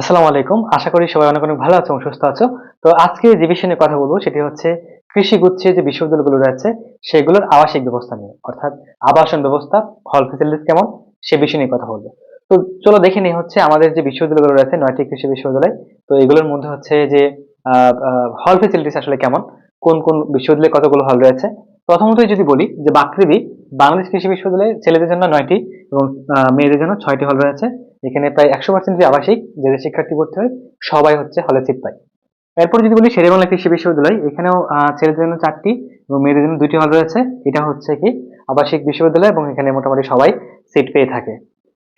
আসসালামু আলাইকুম। আশা করি সবাই অনেক অনেক ভালো আছো এবং সুস্থ আছো। তো আজকে যে বিষয় নিয়ে কথা বলব সেটি হচ্ছে কৃষি গুচ্ছে যে বিশ্ববিদ্যালয়গুলো রয়েছে, সেগুলোর আবাসিক ব্যবস্থা নিয়ে, অর্থাৎ আবাসন ব্যবস্থা হল ফেসিলিটিস কেমন, সে বিষয় নিয়ে কথা বলব। তো চলো দেখে নিই হচ্ছে আমাদের যে বিশ্ববিদ্যালয়গুলো রয়েছে, নয়টি কৃষি বিশ্ববিদ্যালয়, তো এগুলোর মধ্যে হচ্ছে যে হল ফেসিলিটিস আসলে কেমন, কোন কোন বিশ্ববিদ্যালয়ে কতগুলো হল রয়েছে। প্রথমতই যদি বলি যে বাকৃবি, বাংলাদেশ কৃষি বিশ্ববিদ্যালয়ে ছেলেদের জন্য নয়টি এবং মেয়েদের জন্য ছয়টি হল রয়েছে। এখানে প্রায় একশো পার্সেন্ট যে আবাসিক, যে যে শিক্ষার্থী ভর্তি হয়, সবাই হচ্ছে হলে সিট পায়। এরপর যদি বলি শেরেবাংলা কৃষি বিশ্ববিদ্যালয়, এখানেও ছেলেদের জন্য চারটি এবং মেয়েদের জন্য দুটি হল রয়েছে। এটা হচ্ছে কি আবাসিক বিশ্ববিদ্যালয় এবং এখানে মোটামুটি সবাই সিট পেয়ে থাকে।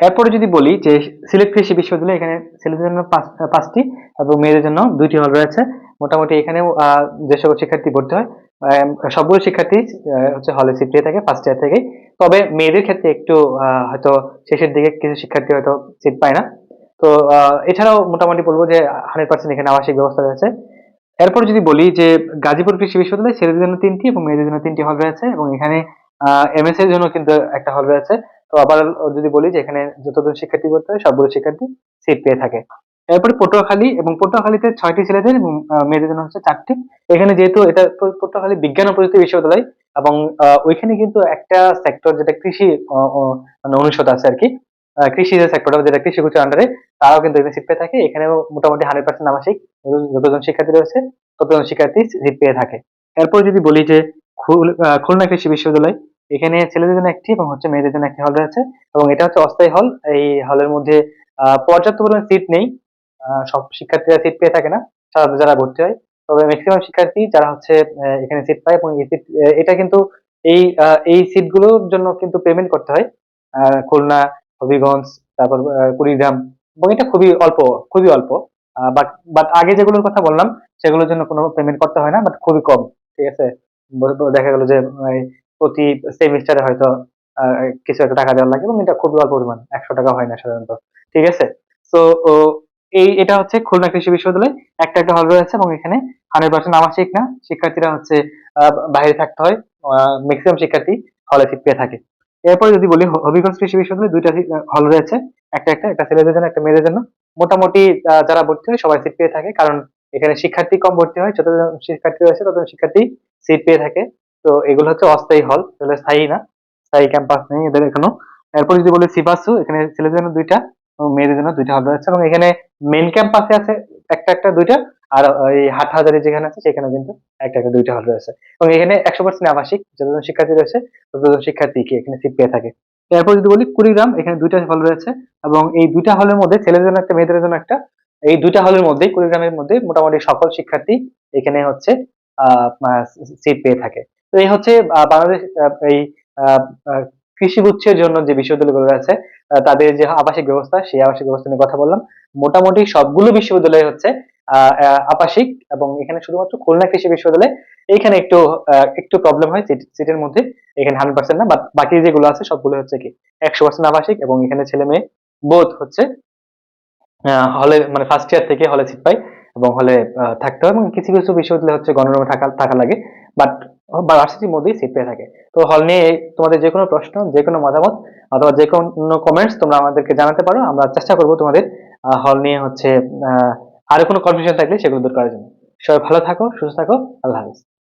এরপরে যদি বলি যে সিলেট কৃষি বিশ্ববিদ্যালয়, এখানে ছেলেদের জন্য পাঁচ- পাঁচটি এবং মেয়েদের জন্য দুইটি হল রয়েছে। মোটামুটি এখানেও যে সকল শিক্ষার্থী ভর্তি হয় সবগুলো শিক্ষার্থী হচ্ছে হলে সিট পেয়ে থাকে ফার্স্ট ইয়ার থেকেই। তবে মেয়েদের ক্ষেত্রে একটু হয়তো শেষের দিকে কিছু শিক্ষার্থী হয়তো সিট পায় না। তো এছাড়াও মোটামুটি বলব যে হান্ড্রেড পার্সেন্ট এখানে আবাসিক ব্যবস্থা রয়েছে। এরপর যদি বলি যে, গাজীপুর কৃষি বিশ্ববিদ্যালয় ছেলেদের জন্য তিনটি এবং মেয়েদের জন্য তিনটি হল রয়েছে এবং এখানে এমএস এর জন্য কিন্তু একটা হল রয়েছে। তো আবার যদি বলি যে, এখানে যতজন শিক্ষার্থী করতে হয়, সবগুলো শিক্ষার্থী সিট পেয়ে থাকে। এরপরে পটুয়াখালী এবং পটুয়াখালীতে ছয়টি ছেলেদের, এবং মেয়েদের জন্য হচ্ছে চারটি। এখানে যেহেতু এটা পটুয়াখালী বিজ্ঞান ও প্রযুক্তি বিশ্ববিদ্যালয়, এবং ওইখানে কিন্তু একটা সেক্টর যেটা কৃষি মানে অনুষদ আছে আর কি কৃষি যে সেক্টরটা যেটা কৃষি গুচ্ছের আন্ডারে তারাও কিন্তু এখানে সিট পেয়ে থাকে। এখানেও মোটামুটি হান্ড্রেড পার্সেন্ট আবাসিক যতজন শিক্ষার্থী রয়েছে, ততজন শিক্ষার্থী সিট পেয়ে থাকে। এরপর যদি বলি যে খুলনা কৃষি বিশ্ববিদ্যালয়, এখানে ছেলেদের জন্য একটি এবং হচ্ছে মেয়েদের জন্য একটি হল রয়েছে, এবং এটা হচ্ছে অস্থায়ী হল এই হলের মধ্যে পর্যাপ্ত পরিমাণ সিট নেই। সব শিক্ষার্থীরা সিট পেয়ে থাকে না, সাধারণত যারা ভর্তি হয়। তবে ম্যাক্সিমাম শিক্ষার্থী যারা হচ্ছে এখানে সিট পায় এবং এটা কিন্তু এই এই সিটগুলোর জন্য কিন্তু পেমেন্ট করতে হয়। খুলনা, হবিগঞ্জ, তারপর কুড়িগ্রাম এবং এটা খুবই অল্প খুবই অল্প। বাট বাট আগে যেগুলোর কথা বললাম, সেগুলোর জন্য কোনো পেমেন্ট করতে হয় না বাট খুবই কম, ঠিক আছে? দেখা গেল যে প্রতি সেমিস্টারে হয়তো কিছু একটা টাকা দেওয়া লাগে এবং এটা খুবই অল্প পরিমাণ, একশো টাকা হয় না সাধারণত, ঠিক আছে? তো এই এটা হচ্ছে খুলনা কৃষি বিশ্ববিদ্যালয়। একটা একটা হল রয়েছে এবং এখানে হান্ড্রেড পার্সেন্ট আবাসিক না? শিক্ষার্থীরা হচ্ছে বাইরে থাকতে হয় ম্যাক্সিমাম শিক্ষার্থী হলে পেয়ে থাকে। এরপরে যদি বলি হবিগঞ্জ কৃষি বিশ্ববিদ্যালয়ে দুইটা হল রয়েছে। একটা একটা একটা ছেলেদের জন্য, একটা মেয়েদের জন্য। মোটামুটি যারা ভর্তি হয় সবাই সিট পেয়ে থাকে কারণ এখানে শিক্ষার্থী কম ভর্তি হয় যতজন শিক্ষার্থী রয়েছে ততজন শিক্ষার্থী সিট পেয়ে থাকে। তো এগুলো হচ্ছে অস্থায়ী হল, এগুলো স্থায়ী না, স্থায়ী ক্যাম্পাস নেই এদের এখনও। এরপর যদি বলি সিপাসু, এখানে ছেলেদের জন্য দুইটা মেয়েদের জন্য দুইটা হল রয়েছে এবং এখানে মেন ক্যাম্পাসে আছে একটা একটা দুইটা আর এই হাটহাজারি যেখানে আছে সেখানে কিন্তু একটা একটা দুইটা হল রয়েছে এবং এখানে একশো পার্সেন্ট আবাসিক যতজন শিক্ষার্থী রয়েছে ততজন শিক্ষার্থী এখানে সিট পেয়ে থাকে। এরপর যদি বলি কুড়িগ্রাম এখানে দুইটা হল রয়েছে এবং এই দুইটা হলের মধ্যে ছেলেদের জন্য একটা মেয়েদের জন্য একটা এই দুইটা হলের মধ্যে কুড়িগ্রামের মধ্যে মোটামুটি সকল শিক্ষার্থী এখানে হচ্ছে সিট পেয়ে থাকে। তো এই হচ্ছে বাংলাদেশ এই কৃষি গুচ্ছের জন্য যে বিশ্ববিদ্যালয়গুলো আহ, তাদের যে আবাসিক ব্যবস্থা, সেই আবাসিক ব্যবস্থা নিয়ে কথা বললাম। মোটামুটি সবগুলো বিশ্ববিদ্যালয় হচ্ছে আবাসিক এবং এখানে শুধুমাত্র খুলনা কৃষি বিশ্ববিদ্যালয়। এইখানে একটু একটু প্রবলেম হয় সিটের মধ্যে। এখানে হান্ড্রেড পার্সেন্ট না বাট বাকি যেগুলো আছে, সবগুলো হচ্ছে কি, একশো পার্সেন্ট আবাসিক এবং এখানে ছেলে মেয়ে বোধ হচ্ছে হলে মানে ফার্স্ট ইয়ার থেকে হলে সিট পাই এবং হলে থাকতে হয় এবং কিছু কিছু বিশ্ববিদ্যালয় হচ্ছে গণরুমে থাকা থাকা লাগে। বাট ভার্সিটির মধ্যেই সেভ পেয়ে থাকে। তো হল নিয়ে তোমাদের যে কোনো প্রশ্ন যে কোনো মতামত অথবা যে কোনো কমেন্টস তোমরা আমাদেরকে জানাতে পারো, আমরা চেষ্টা করব তোমাদের হল নিয়ে হচ্ছে আরও কোনো কনফিউশন থাকলে সেগুলো দূর করার জন্য। সবাই ভালো থাকো, সুস্থ থাকো, আল্লাহ হাফিজ।